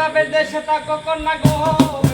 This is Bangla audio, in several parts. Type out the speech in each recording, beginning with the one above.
বাবের দেশে থাকো কন্যা গো?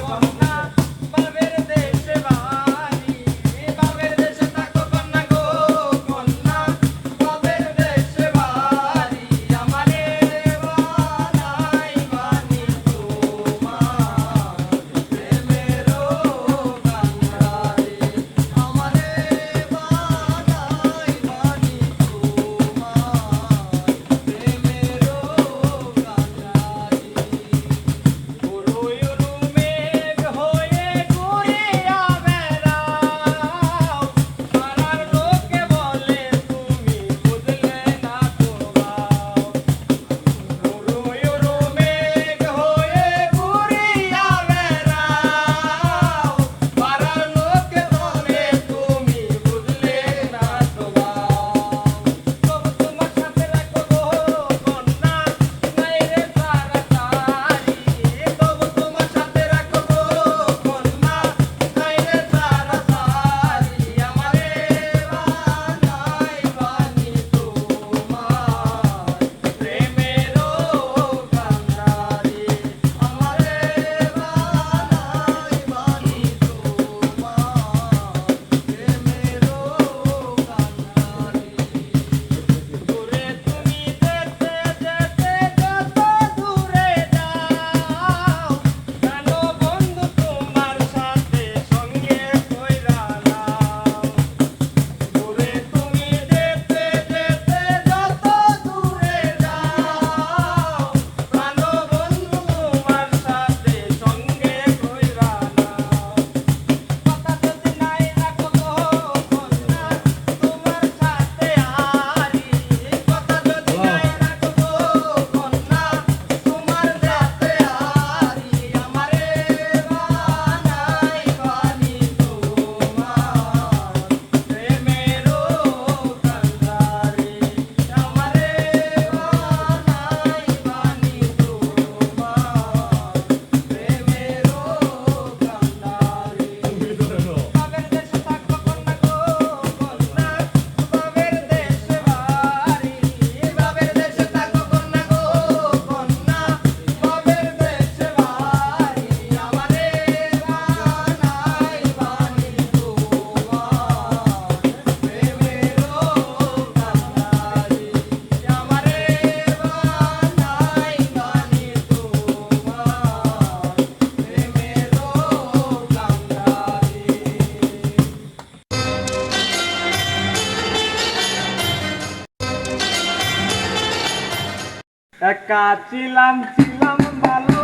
একা ছিলাম ছিলাম ভালো।